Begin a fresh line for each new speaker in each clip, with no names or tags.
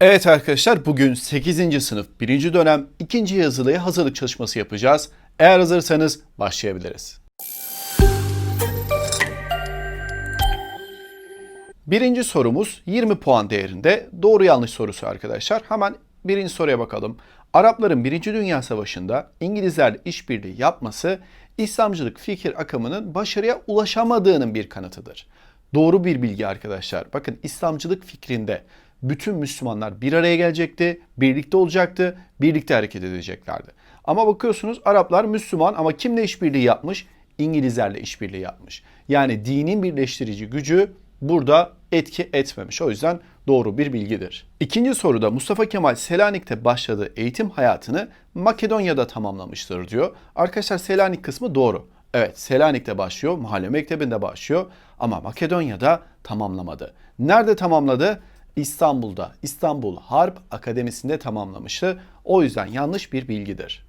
Evet arkadaşlar bugün 8. sınıf 1. dönem 2. yazılıya hazırlık çalışması yapacağız. Eğer hazırsanız başlayabiliriz. Birinci sorumuz 20 puan değerinde doğru yanlış sorusu arkadaşlar. Hemen birinci soruya bakalım. Arapların 1. Dünya Savaşı'nda İngilizlerle işbirliği yapması İslamcılık fikir akımının başarıya ulaşamadığının bir kanıtıdır. Doğru bir bilgi arkadaşlar. Bakın İslamcılık fikrinde bütün Müslümanlar bir araya gelecekti, birlikte olacaktı, birlikte hareket edeceklerdi. Ama bakıyorsunuz Araplar Müslüman ama kimle işbirliği yapmış? İngilizlerle işbirliği yapmış. Yani dinin birleştirici gücü burada etki etmemiş. O yüzden doğru bir bilgidir. İkinci soruda Mustafa Kemal Selanik'te başladığı eğitim hayatını Makedonya'da tamamlamıştır diyor. Arkadaşlar Selanik kısmı doğru. Evet Selanik'te başlıyor, mahalle mektebinde başlıyor ama Makedonya'da tamamlamadı. Nerede tamamladı? İstanbul'da, İstanbul Harp Akademisi'nde tamamlamıştı. O yüzden yanlış bir bilgidir.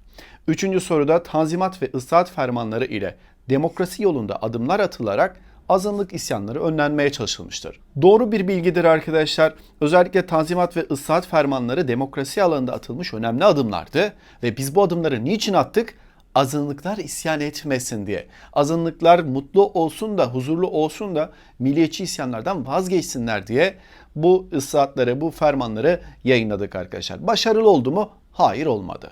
Üçüncü soruda Tanzimat ve ıslahat fermanları ile demokrasi yolunda adımlar atılarak azınlık isyanları önlenmeye çalışılmıştır. Doğru bir bilgidir arkadaşlar. Özellikle Tanzimat ve ıslahat fermanları demokrasi alanında atılmış önemli adımlardı. Ve biz bu adımları niçin attık? Azınlıklar isyan etmesin diye. Azınlıklar mutlu olsun da, huzurlu olsun da milliyetçi isyanlardan vazgeçsinler diye bu ıslahatları, bu fermanları yayınladık arkadaşlar. Başarılı oldu mu? Hayır olmadı.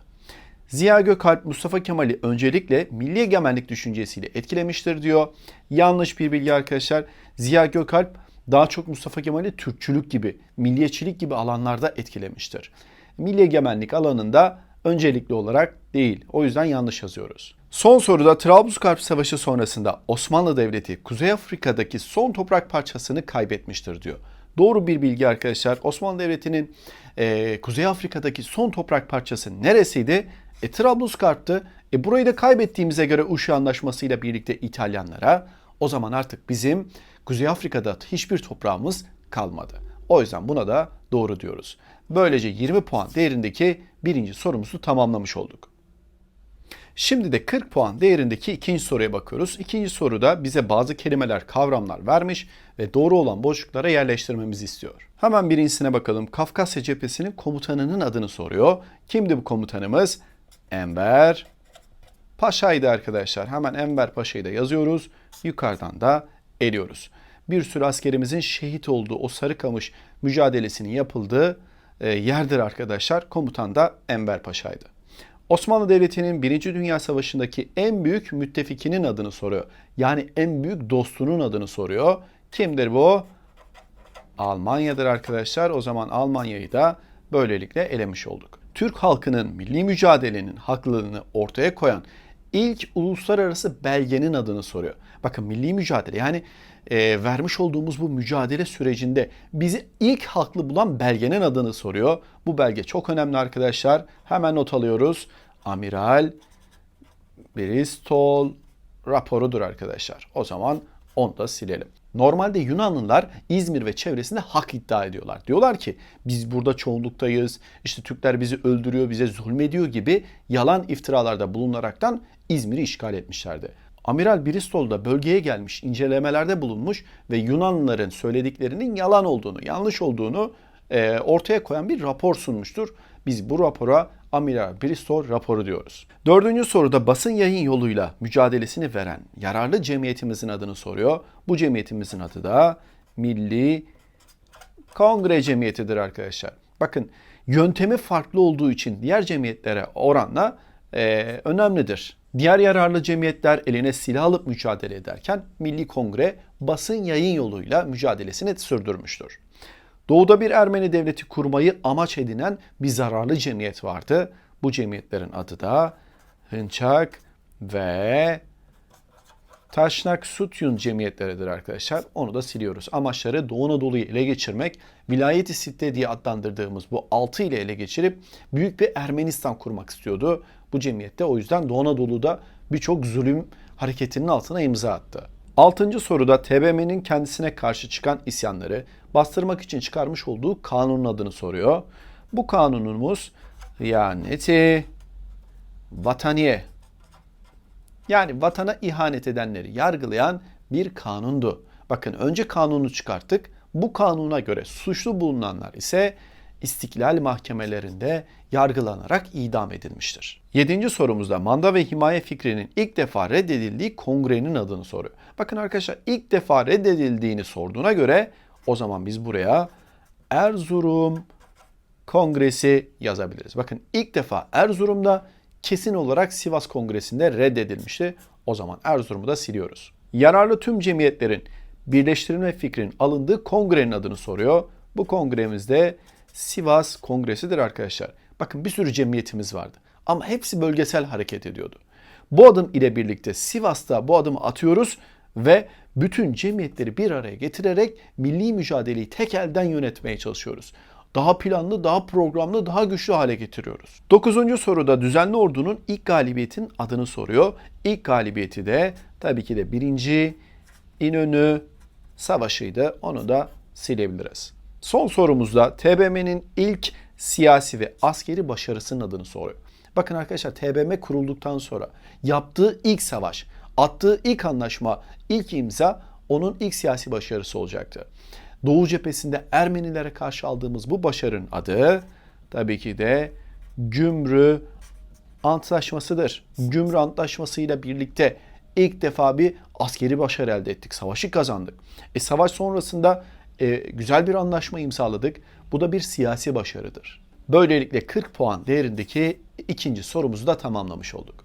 Ziya Gökalp Mustafa Kemal'i öncelikle milli egemenlik düşüncesiyle etkilemiştir diyor. Yanlış bir bilgi arkadaşlar. Ziya Gökalp daha çok Mustafa Kemal'i Türkçülük gibi, milliyetçilik gibi alanlarda etkilemiştir. Milli egemenlik alanında öncelikli olarak değil. O yüzden yanlış yazıyoruz. Son soruda Trablusgarp Savaşı sonrasında Osmanlı Devleti Kuzey Afrika'daki son toprak parçasını kaybetmiştir diyor. Doğru bir bilgi arkadaşlar. Osmanlı Devleti'nin e, Kuzey Afrika'daki son toprak parçası neresiydi? E, Trablusgarp'tı. E, burayı da kaybettiğimize göre Uşu Anlaşması ile birlikte İtalyanlara o zaman artık bizim Kuzey Afrika'da hiçbir toprağımız kalmadı. O yüzden buna da doğru diyoruz. Böylece 20 puan değerindeki birinci sorumuzu tamamlamış olduk. Şimdi de 40 puan değerindeki ikinci soruya bakıyoruz. İkinci soruda bize bazı kelimeler, kavramlar vermiş ve doğru olan boşluklara yerleştirmemizi istiyor. Hemen birincisine bakalım. Kafkasya cephesinin komutanının adını soruyor. Kimdi bu komutanımız? Enver Paşa'ydı arkadaşlar. Hemen Enver Paşa'yı da yazıyoruz. Yukarıdan da eliyoruz. Bir sürü askerimizin şehit olduğu o Sarıkamış mücadelesinin yapıldığı yerdir arkadaşlar. Komutan da Enver Paşa'ydı. Osmanlı Devleti'nin 1. Dünya Savaşı'ndaki en büyük müttefikinin adını soruyor. Yani en büyük dostunun adını soruyor. Kimdir bu? Almanya'dır arkadaşlar. O zaman Almanya'yı da böylelikle elemiş olduk. Türk halkının milli mücadelenin haklılığını ortaya koyan ilk uluslararası belgenin adını soruyor. Bakın milli mücadele yani e, vermiş olduğumuz bu mücadele sürecinde bizi ilk haklı bulan belgenin adını soruyor. Bu belge çok önemli arkadaşlar. Hemen not alıyoruz. Amiral Bristol raporudur arkadaşlar. O zaman onu da silelim. Normalde Yunanlılar İzmir ve çevresinde hak iddia ediyorlar. Diyorlar ki biz burada çoğunluktayız, işte Türkler bizi öldürüyor, bize zulmediyor gibi yalan iftiralarda bulunaraktan İzmir'i işgal etmişlerdi. Amiral Bristol da bölgeye gelmiş, incelemelerde bulunmuş ve Yunanlıların söylediklerinin yalan olduğunu, yanlış olduğunu e, ortaya koyan bir rapor sunmuştur. Biz bu rapora Amiral Bristol raporu diyoruz. Dördüncü soruda basın yayın yoluyla mücadelesini veren yararlı cemiyetimizin adını soruyor. Bu cemiyetimizin adı da Milli Kongre Cemiyeti'dir arkadaşlar. Bakın yöntemi farklı olduğu için diğer cemiyetlere oranla e, önemlidir. Diğer yararlı cemiyetler eline silah alıp mücadele ederken Milli Kongre basın yayın yoluyla mücadelesini sürdürmüştür. Doğuda bir Ermeni devleti kurmayı amaç edinen bir zararlı cemiyet vardı. Bu cemiyetlerin adı da Hınçak ve Taşnak Sutyun cemiyetleridir arkadaşlar. Onu da siliyoruz. Amaçları Doğu Anadolu'yu ele geçirmek, vilayeti sitte diye adlandırdığımız bu altı ile ele geçirip büyük bir Ermenistan kurmak istiyordu. Bu cemiyette o yüzden Doğu Anadolu'da birçok zulüm hareketinin altına imza attı. Altıncı soruda TBMM'nin kendisine karşı çıkan isyanları bastırmak için çıkarmış olduğu kanunun adını soruyor. Bu kanunumuz Riyaneti Vataniye yani vatana ihanet edenleri yargılayan bir kanundu. Bakın önce kanunu çıkarttık. Bu kanuna göre suçlu bulunanlar ise istiklal mahkemelerinde yargılanarak idam edilmiştir. Yedinci sorumuzda manda ve himaye fikrinin ilk defa reddedildiği kongrenin adını soruyor. Bakın arkadaşlar ilk defa reddedildiğini sorduğuna göre o zaman biz buraya Erzurum Kongresi yazabiliriz. Bakın ilk defa Erzurum'da kesin olarak Sivas Kongresi'nde reddedilmişti. O zaman Erzurum'u da siliyoruz. Yararlı tüm cemiyetlerin birleştirilme fikrinin alındığı kongrenin adını soruyor. Bu kongremizde Sivas Kongresi'dir arkadaşlar. Bakın bir sürü cemiyetimiz vardı. Ama hepsi bölgesel hareket ediyordu. Bu adım ile birlikte Sivas'ta bu adımı atıyoruz ve bütün cemiyetleri bir araya getirerek milli mücadeleyi tek elden yönetmeye çalışıyoruz. Daha planlı, daha programlı, daha güçlü hale getiriyoruz. Dokuzuncu soruda düzenli ordunun ilk galibiyetin adını soruyor. İlk galibiyeti de tabii ki de birinci İnönü Savaşı'ydı. Onu da silebiliriz. Son sorumuzda TBMM'nin ilk siyasi ve askeri başarısının adını soruyor. Bakın arkadaşlar TBMM kurulduktan sonra yaptığı ilk savaş, attığı ilk anlaşma, ilk imza onun ilk siyasi başarısı olacaktı. Doğu cephesinde Ermenilere karşı aldığımız bu başarının adı tabii ki de Gümrü Antlaşması'dır. Gümrü Antlaşması ile birlikte ilk defa bir askeri başarı elde ettik. Savaşı kazandık. E, savaş sonrasında e, güzel bir anlaşma imzaladık. Bu da bir siyasi başarıdır. Böylelikle 40 puan değerindeki ikinci sorumuzu da tamamlamış olduk.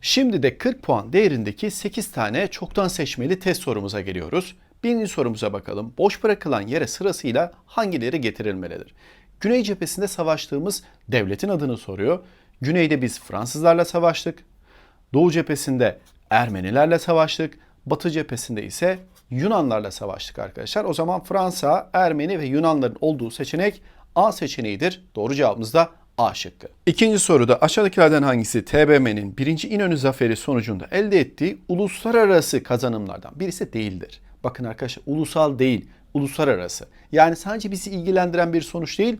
Şimdi de 40 puan değerindeki 8 tane çoktan seçmeli test sorumuza geliyoruz. Birinci sorumuza bakalım. Boş bırakılan yere sırasıyla hangileri getirilmelidir? Güney cephesinde savaştığımız devletin adını soruyor. Güneyde biz Fransızlarla savaştık. Doğu cephesinde Ermenilerle savaştık. Batı cephesinde ise Yunanlarla savaştık arkadaşlar. O zaman Fransa, Ermeni ve Yunanların olduğu seçenek A seçeneğidir. Doğru cevabımız da A şıkkı. İkinci soruda aşağıdakilerden hangisi TBMM'nin 1. İnönü Zaferi sonucunda elde ettiği uluslararası kazanımlardan birisi değildir? Bakın arkadaşlar ulusal değil, uluslararası. Yani sadece bizi ilgilendiren bir sonuç değil,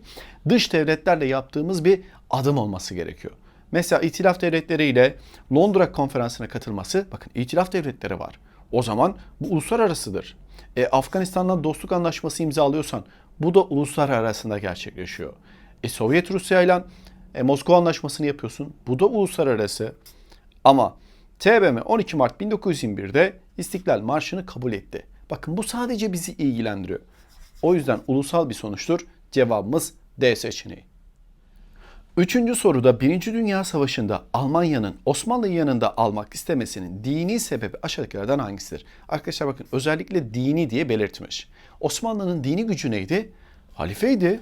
dış devletlerle yaptığımız bir adım olması gerekiyor. Mesela İtilaf Devletleri ile Londra konferansına katılması, bakın İtilaf Devletleri var. O zaman bu uluslararasıdır. E, Afganistan'la dostluk anlaşması imzalıyorsan bu da uluslararası arasında gerçekleşiyor. E, Sovyet Rusya ile e, Moskova anlaşmasını yapıyorsun. Bu da uluslararası. Ama TBM 12 Mart 1921'de İstiklal Marşı'nı kabul etti. Bakın bu sadece bizi ilgilendiriyor. O yüzden ulusal bir sonuçtur. Cevabımız D seçeneği. Üçüncü soruda Birinci Dünya Savaşı'nda Almanya'nın Osmanlı'yı yanında almak istemesinin dini sebebi aşağıdakilerden hangisidir? Arkadaşlar bakın özellikle dini diye belirtmiş. Osmanlı'nın dini gücü neydi? Halifeydi.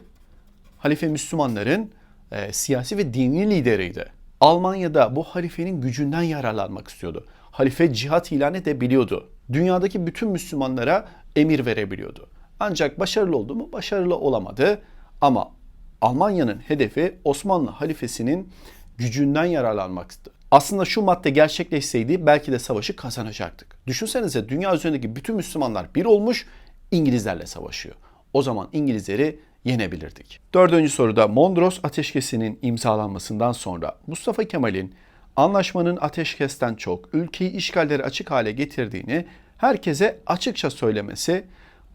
Halife Müslümanların e, siyasi ve dini lideriydi. Almanya'da bu halifenin gücünden yararlanmak istiyordu. Halife cihat ilan edebiliyordu. Dünyadaki bütün Müslümanlara emir verebiliyordu. Ancak başarılı oldu mu? Başarılı olamadı. Ama Almanya'nın hedefi Osmanlı halifesinin gücünden yararlanmaktı. Aslında şu madde gerçekleşseydi belki de savaşı kazanacaktık. Düşünsenize dünya üzerindeki bütün Müslümanlar bir olmuş İngilizlerle savaşıyor. O zaman İngilizleri yenebilirdik. Dördüncü soruda Mondros Ateşkesi'nin imzalanmasından sonra Mustafa Kemal'in anlaşmanın ateşkesten çok ülkeyi işgalleri açık hale getirdiğini herkese açıkça söylemesi,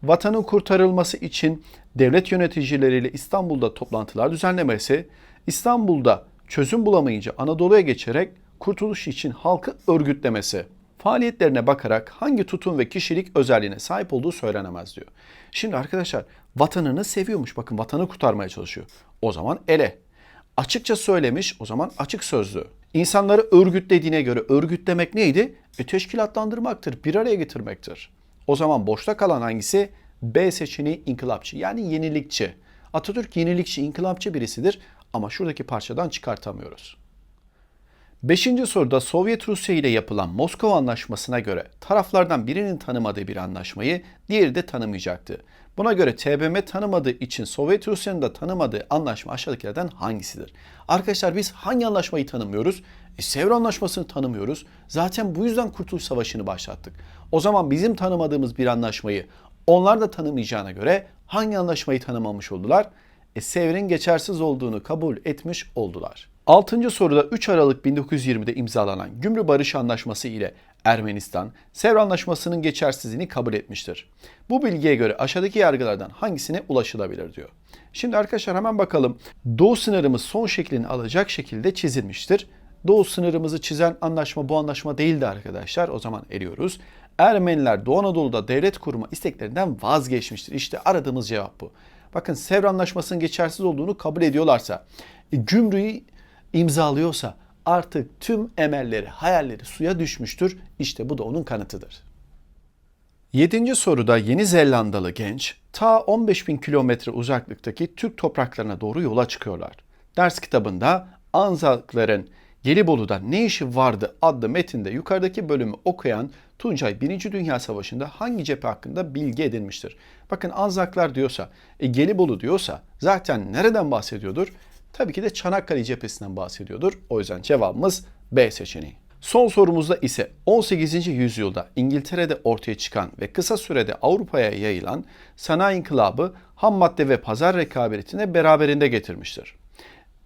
vatanın kurtarılması için devlet yöneticileriyle İstanbul'da toplantılar düzenlemesi, İstanbul'da çözüm bulamayınca Anadolu'ya geçerek kurtuluş için halkı örgütlemesi. Faaliyetlerine bakarak hangi tutum ve kişilik özelliğine sahip olduğu söylenemez diyor. Şimdi arkadaşlar vatanını seviyormuş. Bakın vatanı kurtarmaya çalışıyor. O zaman ele. Açıkça söylemiş o zaman açık sözlü. İnsanları örgütlediğine göre örgütlemek neydi? E, teşkilatlandırmaktır, bir araya getirmektir. O zaman boşta kalan hangisi? B seçeneği inkılapçı yani yenilikçi. Atatürk yenilikçi, inkılapçı birisidir ama şuradaki parçadan çıkartamıyoruz. Beşinci soruda Sovyet Rusya ile yapılan Moskova Anlaşması'na göre taraflardan birinin tanımadığı bir anlaşmayı diğeri de tanımayacaktı. Buna göre TBMM tanımadığı için Sovyet Rusya'nın da tanımadığı anlaşma aşağıdakilerden hangisidir? Arkadaşlar biz hangi anlaşmayı tanımıyoruz? E, Sevr Anlaşması'nı tanımıyoruz. Zaten bu yüzden Kurtuluş Savaşı'nı başlattık. O zaman bizim tanımadığımız bir anlaşmayı onlar da tanımayacağına göre hangi anlaşmayı tanımamış oldular? E, Sevr'in geçersiz olduğunu kabul etmiş oldular. Altıncı soruda 3 Aralık 1920'de imzalanan Gümrü Barış Anlaşması ile Ermenistan, Sevr Anlaşması'nın geçersizliğini kabul etmiştir. Bu bilgiye göre aşağıdaki yargılardan hangisine ulaşılabilir diyor. Şimdi arkadaşlar hemen bakalım. Doğu sınırımız son şeklini alacak şekilde çizilmiştir. Doğu sınırımızı çizen anlaşma bu anlaşma değildi arkadaşlar. O zaman eliyoruz. Ermeniler Doğu Anadolu'da devlet kurma isteklerinden vazgeçmiştir. İşte aradığımız cevap bu. Bakın Sevr Anlaşması'nın geçersiz olduğunu kabul ediyorlarsa, e, Gümrüğü imzalıyorsa artık tüm emelleri, hayalleri suya düşmüştür. İşte bu da onun kanıtıdır. Yedinci soruda Yeni Zelandalı genç ta 15 bin kilometre uzaklıktaki Türk topraklarına doğru yola çıkıyorlar. Ders kitabında Anzakların Gelibolu'da ne işi vardı adlı metinde yukarıdaki bölümü okuyan Tuncay 1. Dünya Savaşı'nda hangi cephe hakkında bilgi edinmiştir? Bakın Anzaklar diyorsa, e, Gelibolu diyorsa zaten nereden bahsediyordur? Tabii ki de Çanakkale cephesinden bahsediyordur. O yüzden cevabımız B seçeneği. Son sorumuzda ise 18. yüzyılda İngiltere'de ortaya çıkan ve kısa sürede Avrupa'ya yayılan sanayi inkılabı ham madde ve pazar rekabetine beraberinde getirmiştir.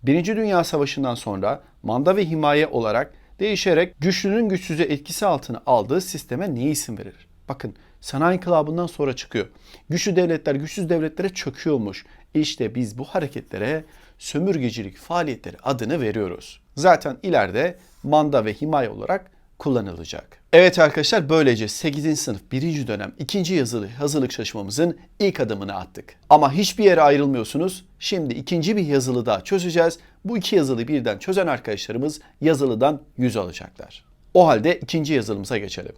Birinci Dünya Savaşı'ndan sonra manda ve himaye olarak değişerek güçlünün güçsüzü etkisi altına aldığı sisteme ne isim verir? Bakın sanayi inkılabından sonra çıkıyor. Güçlü devletler güçsüz devletlere çöküyormuş. İşte biz bu hareketlere sömürgecilik faaliyetleri adını veriyoruz. Zaten ileride manda ve himaye olarak kullanılacak. Evet arkadaşlar böylece 8. sınıf 1. dönem 2. yazılı hazırlık çalışmamızın ilk adımını attık. Ama hiçbir yere ayrılmıyorsunuz. Şimdi ikinci bir yazılı daha çözeceğiz. Bu iki yazılı birden çözen arkadaşlarımız yazılıdan 100 alacaklar. O halde ikinci yazılımıza geçelim.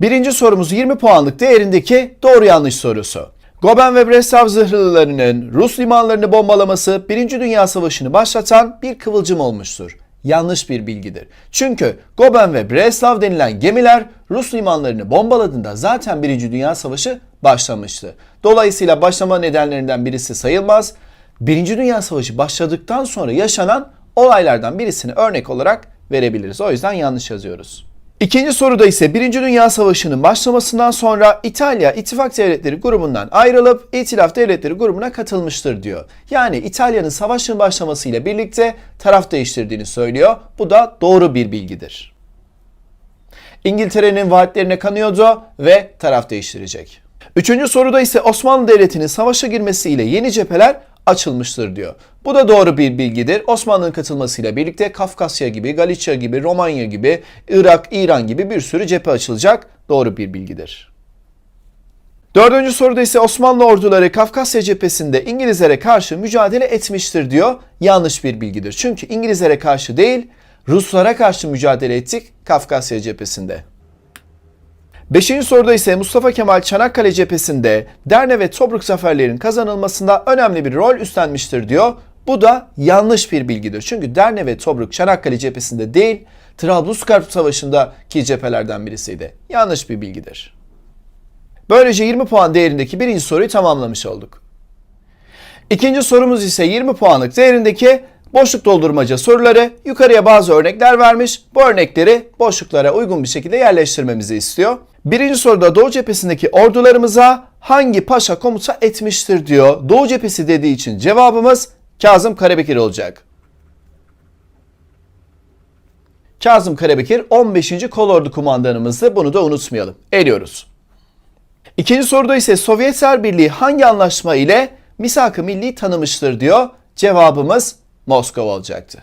Birinci sorumuz 20 puanlık değerindeki doğru yanlış sorusu. Goben ve Breslav zırhlılarının Rus limanlarını bombalaması Birinci Dünya Savaşı'nı başlatan bir kıvılcım olmuştur. Yanlış bir bilgidir. Çünkü Goben ve Breslav denilen gemiler Rus limanlarını bombaladığında zaten Birinci Dünya Savaşı başlamıştı. Dolayısıyla başlama nedenlerinden birisi sayılmaz. Birinci Dünya Savaşı başladıktan sonra yaşanan olaylardan birisini örnek olarak verebiliriz. O yüzden yanlış yazıyoruz. İkinci soruda ise Birinci Dünya Savaşı'nın başlamasından sonra İtalya İttifak Devletleri grubundan ayrılıp İtilaf Devletleri grubuna katılmıştır diyor. Yani İtalya'nın savaşın başlamasıyla birlikte taraf değiştirdiğini söylüyor. Bu da doğru bir bilgidir. İngiltere'nin vaatlerine kanıyordu ve taraf değiştirecek. Üçüncü soruda ise Osmanlı Devleti'nin savaşa girmesiyle yeni cepheler açılmıştır diyor. Bu da doğru bir bilgidir. Osmanlı'nın katılmasıyla birlikte Kafkasya gibi, Galicia gibi, Romanya gibi, Irak, İran gibi bir sürü cephe açılacak. Doğru bir bilgidir. Dördüncü soruda ise Osmanlı orduları Kafkasya cephesinde İngilizlere karşı mücadele etmiştir diyor. Yanlış bir bilgidir. Çünkü İngilizlere karşı değil, Ruslara karşı mücadele ettik Kafkasya cephesinde. Beşinci soruda ise Mustafa Kemal Çanakkale cephesinde Derne ve Tobruk zaferlerinin kazanılmasında önemli bir rol üstlenmiştir diyor. Bu da yanlış bir bilgidir. Çünkü Derne ve Tobruk Çanakkale cephesinde değil, Trablusgarp Savaşı'ndaki cephelerden birisiydi. Yanlış bir bilgidir. Böylece 20 puan değerindeki birinci soruyu tamamlamış olduk. İkinci sorumuz ise 20 puanlık değerindeki boşluk doldurmaca soruları yukarıya bazı örnekler vermiş. Bu örnekleri boşluklara uygun bir şekilde yerleştirmemizi istiyor. Birinci soruda Doğu cephesindeki ordularımıza hangi paşa komuta etmiştir diyor. Doğu cephesi dediği için cevabımız Kazım Karabekir olacak. Kazım Karabekir 15. Kolordu kumandanımızdı. Bunu da unutmayalım. Eliyoruz. İkinci soruda ise Sovyetler Birliği hangi anlaşma ile misak-ı milli tanımıştır diyor. Cevabımız Moskova olacaktı.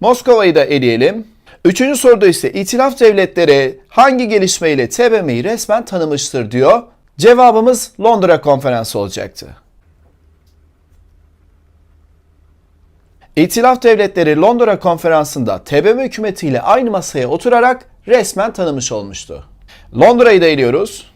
Moskova'yı da eleyelim. Üçüncü soruda ise İtilaf Devletleri hangi gelişmeyle TBMM'yi resmen tanımıştır diyor. Cevabımız Londra Konferansı olacaktı. İtilaf Devletleri Londra Konferansı'nda TBMM hükümetiyle aynı masaya oturarak resmen tanımış olmuştu. Londra'yı da eliyoruz.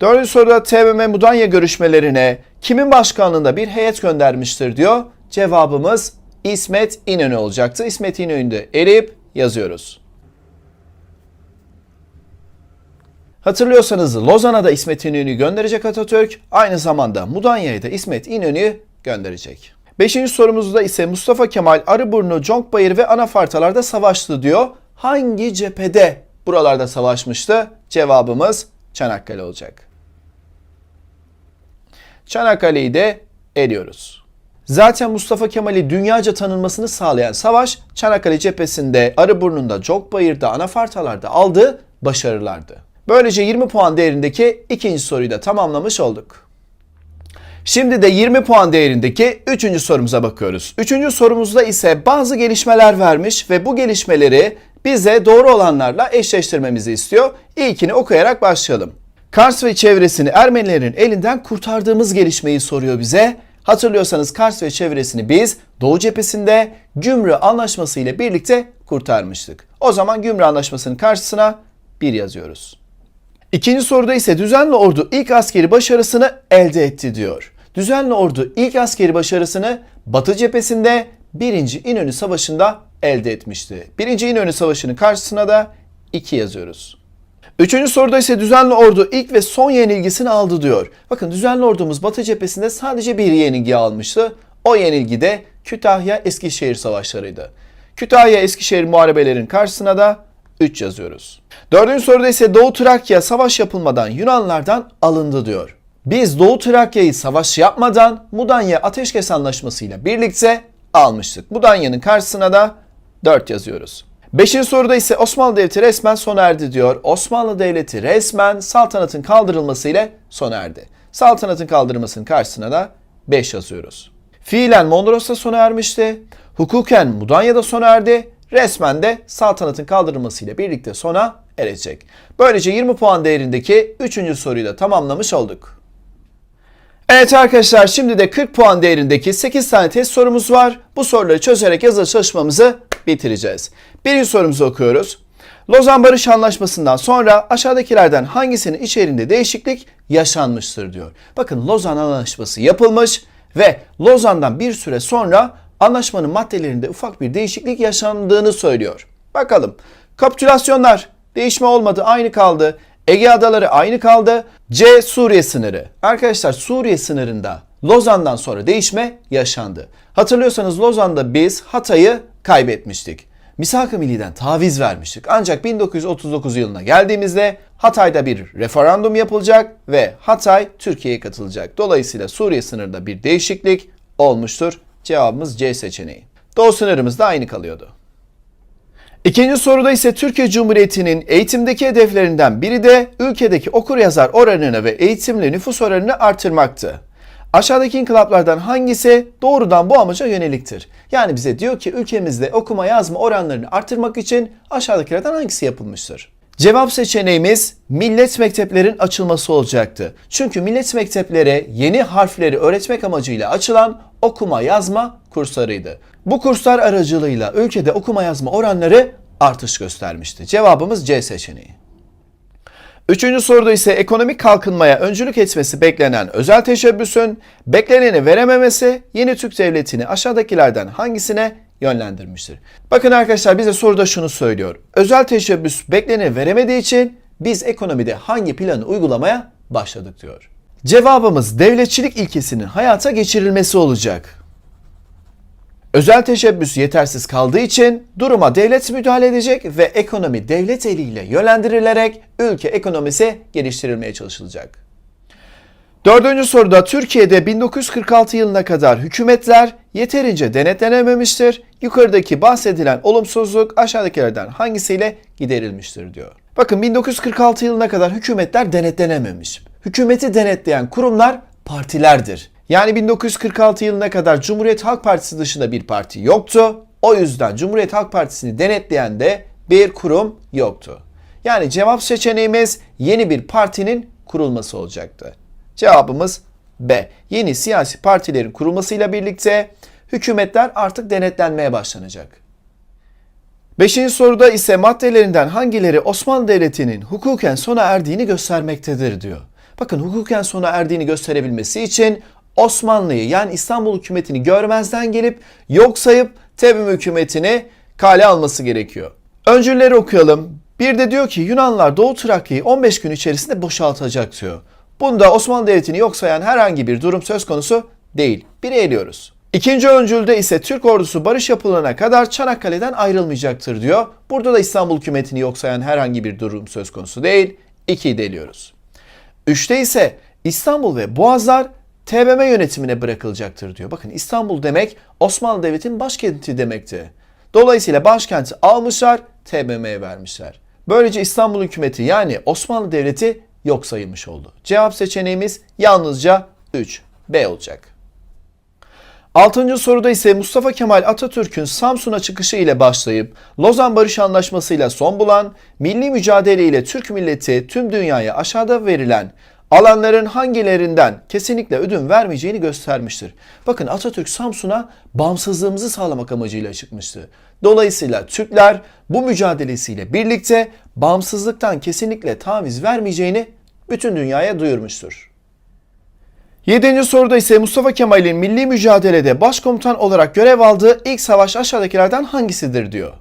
Dördüncü soruda TBMM Mudanya görüşmelerine kimin başkanlığında bir heyet göndermiştir diyor. Cevabımız İsmet İnönü olacaktı. İsmet İnönü'yü de eleyip yazıyoruz. Hatırlıyorsanız Lozan'a da İsmet İnönü'yü gönderecek Atatürk. Aynı zamanda Mudanya'ya da İsmet İnönü'yü gönderecek. Beşinci sorumuzda ise Mustafa Kemal Arıburnu, Conkbayır ve Anafartalar'da savaştı diyor. Hangi cephede buralarda savaşmıştı? Cevabımız Çanakkale olacak. Çanakkale'yi de eliyoruz. Zaten Mustafa Kemal'i dünyaca tanınmasını sağlayan savaş Çanakkale cephesinde Arıburnu'nda, Cokbayır'da, Anafartalar'da aldığı başarılardı. Böylece 20 puan değerindeki ikinci soruyu da tamamlamış olduk. Şimdi de 20 puan değerindeki 3. sorumuza bakıyoruz. 3. sorumuzda ise bazı gelişmeler vermiş ve bu gelişmeleri bize doğru olanlarla eşleştirmemizi istiyor. İlkini okuyarak başlayalım. Kars ve çevresini Ermenilerin elinden kurtardığımız gelişmeyi soruyor bize. Hatırlıyorsanız Kars ve çevresini biz Doğu cephesinde Gümrü Anlaşması ile birlikte kurtarmıştık. O zaman Gümrü Anlaşması'nın karşısına 1 yazıyoruz. İkinci soruda ise düzenli ordu ilk askeri başarısını elde etti diyor. Düzenli ordu ilk askeri başarısını Batı cephesinde 1. İnönü Savaşı'nda elde etmişti. 1. İnönü Savaşı'nın karşısına da 2 yazıyoruz. Üçüncü soruda ise düzenli ordu ilk ve son yenilgisini aldı diyor. Bakın düzenli ordumuz Batı cephesinde sadece bir yenilgi almıştı. O yenilgi de Kütahya-Eskişehir savaşlarıydı. Kütahya-Eskişehir muharebelerin karşısına da 3 yazıyoruz. Dördüncü soruda ise Doğu Trakya savaş yapılmadan Yunanlardan alındı diyor. Biz Doğu Trakya'yı savaş yapmadan Mudanya Ateşkes Anlaşması ile birlikte almıştık. Mudanya'nın karşısına da 4 yazıyoruz. Beşinci soruda ise Osmanlı Devleti resmen sona erdi diyor. Osmanlı Devleti resmen saltanatın kaldırılmasıyla sona erdi. Saltanatın kaldırılmasının karşısına da 5 yazıyoruz. Fiilen Mondros'ta sona ermişti. Hukuken Mudanya'da sona erdi. Resmen de saltanatın kaldırılmasıyla birlikte sona erecek. Böylece 20 puan değerindeki 3. soruyu da tamamlamış olduk. Evet arkadaşlar şimdi de 40 puan değerindeki 8 tane test sorumuz var. Bu soruları çözerek yazılı çalışmamızı bitireceğiz. Birinci sorumuzu okuyoruz. Lozan Barış Anlaşması'ndan sonra aşağıdakilerden hangisinin içeriğinde değişiklik yaşanmıştır diyor. Bakın Lozan Anlaşması yapılmış ve Lozan'dan bir süre sonra anlaşmanın maddelerinde ufak bir değişiklik yaşandığını söylüyor. Bakalım. Kapitülasyonlar değişme olmadı aynı kaldı. Ege Adaları aynı kaldı. C Suriye sınırı. Arkadaşlar Suriye sınırında Lozan'dan sonra değişme yaşandı. Hatırlıyorsanız Lozan'da biz Hatay'ı kaybetmiştik. Misak-ı Milli'den taviz vermiştik. Ancak 1939 yılına geldiğimizde Hatay'da bir referandum yapılacak ve Hatay Türkiye'ye katılacak. Dolayısıyla Suriye sınırında bir değişiklik olmuştur. Cevabımız C seçeneği. Doğu sınırımız da aynı kalıyordu. İkinci soruda ise Türkiye Cumhuriyeti'nin eğitimdeki hedeflerinden biri de ülkedeki okur yazar oranını ve eğitimli nüfus oranını artırmaktı. Aşağıdaki inkılaplardan hangisi doğrudan bu amaca yöneliktir? Yani bize diyor ki ülkemizde okuma yazma oranlarını artırmak için aşağıdakilerden hangisi yapılmıştır? Cevap seçeneğimiz millet mekteplerin açılması olacaktı. Çünkü millet mektepleri yeni harfleri öğretmek amacıyla açılan okuma yazma kurslarıydı. Bu kurslar aracılığıyla ülkede okuma yazma oranları artış göstermişti. Cevabımız C seçeneği. Üçüncü soruda ise ekonomik kalkınmaya öncülük etmesi beklenen özel teşebbüsün bekleneni verememesi yeni Türk Devleti'ni aşağıdakilerden hangisine yönlendirmiştir? Bakın arkadaşlar bize soruda şunu söylüyor. Özel teşebbüs bekleneni veremediği için biz ekonomide hangi planı uygulamaya başladık diyor. Cevabımız devletçilik ilkesinin hayata geçirilmesi olacak. Özel teşebbüs yetersiz kaldığı için duruma devlet müdahale edecek ve ekonomi devlet eliyle yönlendirilerek ülke ekonomisi geliştirilmeye çalışılacak. Dördüncü soruda Türkiye'de 1946 yılına kadar hükümetler yeterince denetlenememiştir. Yukarıdaki bahsedilen olumsuzluk aşağıdakilerden hangisiyle giderilmiştir diyor. Bakın 1946 yılına kadar hükümetler denetlenememiş. Hükümeti denetleyen kurumlar partilerdir. Yani 1946 yılına kadar Cumhuriyet Halk Partisi dışında bir parti yoktu. O yüzden Cumhuriyet Halk Partisi'ni denetleyen de bir kurum yoktu. Yani cevap seçeneğimiz yeni bir partinin kurulması olacaktı. Cevabımız B. Yeni siyasi partilerin kurulmasıyla birlikte hükümetler artık denetlenmeye başlanacak. Beşinci soruda ise maddelerinden hangileri Osmanlı Devleti'nin hukuken sona erdiğini göstermektedir diyor. Bakın hukuken sona erdiğini gösterebilmesi için Osmanlı'yı yani İstanbul hükümetini görmezden gelip yok sayıp Tebüm hükümetini kale alması gerekiyor. Öncülleri okuyalım. Bir de diyor ki Yunanlar Doğu Trakya'yı 15 gün içerisinde boşaltacak diyor. Bunda Osmanlı Devleti'ni yok sayan herhangi bir durum söz konusu değil. Biri eliyoruz. İkinci öncülde ise Türk ordusu barış yapılana kadar Çanakkale'den ayrılmayacaktır diyor. Burada da İstanbul hükümetini yok sayan herhangi bir durum söz konusu değil. İkiyi deliyoruz. Üçte ise İstanbul ve Boğazlar TBMM yönetimine bırakılacaktır diyor. Bakın İstanbul demek Osmanlı Devleti'nin başkenti demekti. Dolayısıyla başkenti almışlar, TBMM'ye vermişler. Böylece İstanbul hükümeti yani Osmanlı Devleti yok sayılmış oldu. Cevap seçeneğimiz yalnızca 3. B olacak. Altıncı soruda ise Mustafa Kemal Atatürk'ün Samsun'a çıkışı ile başlayıp Lozan Barış Anlaşması ile son bulan milli mücadele ile Türk milleti tüm dünyaya aşağıda verilen alanların hangilerinden kesinlikle ödün vermeyeceğini göstermiştir. Bakın Atatürk Samsun'a bağımsızlığımızı sağlamak amacıyla çıkmıştı. Dolayısıyla Türkler bu mücadelesiyle birlikte bağımsızlıktan kesinlikle taviz vermeyeceğini bütün dünyaya duyurmuştur. Yedinci soruda ise Mustafa Kemal'in milli mücadelede başkomutan olarak görev aldığı ilk savaş aşağıdakilerden hangisidir diyor.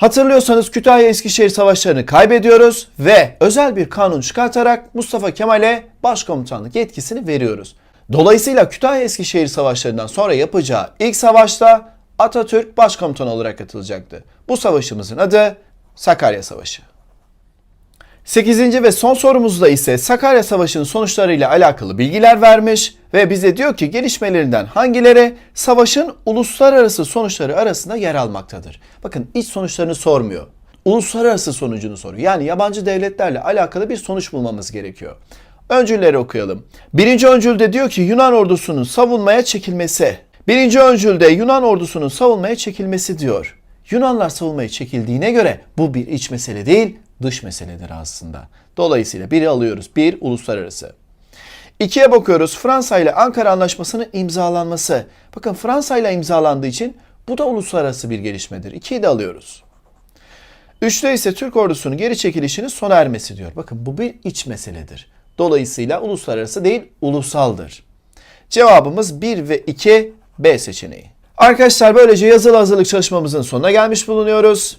Hatırlıyorsanız Kütahya-Eskişehir savaşlarını kaybediyoruz ve özel bir kanun çıkartarak Mustafa Kemal'e başkomutanlık yetkisini veriyoruz. Dolayısıyla Kütahya-Eskişehir savaşlarından sonra yapacağı ilk savaşta Atatürk başkomutan olarak katılacaktı. Bu savaşımızın adı Sakarya Savaşı. Sekizinci ve son sorumuzda ise Sakarya Savaşı'nın sonuçlarıyla alakalı bilgiler vermiş ve bize diyor ki gelişmelerinden hangileri savaşın uluslararası sonuçları arasında yer almaktadır. Bakın iç sonuçlarını sormuyor. Uluslararası sonucunu soruyor. Yani yabancı devletlerle alakalı bir sonuç bulmamız gerekiyor. Öncülleri okuyalım. Birinci öncülde diyor ki Yunan ordusunun savunmaya çekilmesi. Birinci öncülde Yunan ordusunun savunmaya çekilmesi diyor. Yunanlar savunmaya çekildiğine göre bu bir iç mesele değil, dış meseledir aslında. Dolayısıyla biri alıyoruz. Bir, uluslararası. İkiye bakıyoruz. Fransa ile Ankara Anlaşması'nın imzalanması. Bakın Fransa ile imzalandığı için bu da uluslararası bir gelişmedir. İkiyi de alıyoruz. Üçte ise Türk ordusunun geri çekilişinin sona ermesi diyor. Bakın bu bir iç meseledir. Dolayısıyla uluslararası değil, ulusaldır. Cevabımız 1 ve 2 B seçeneği. Arkadaşlar böylece yazılı hazırlık çalışmamızın sonuna gelmiş bulunuyoruz.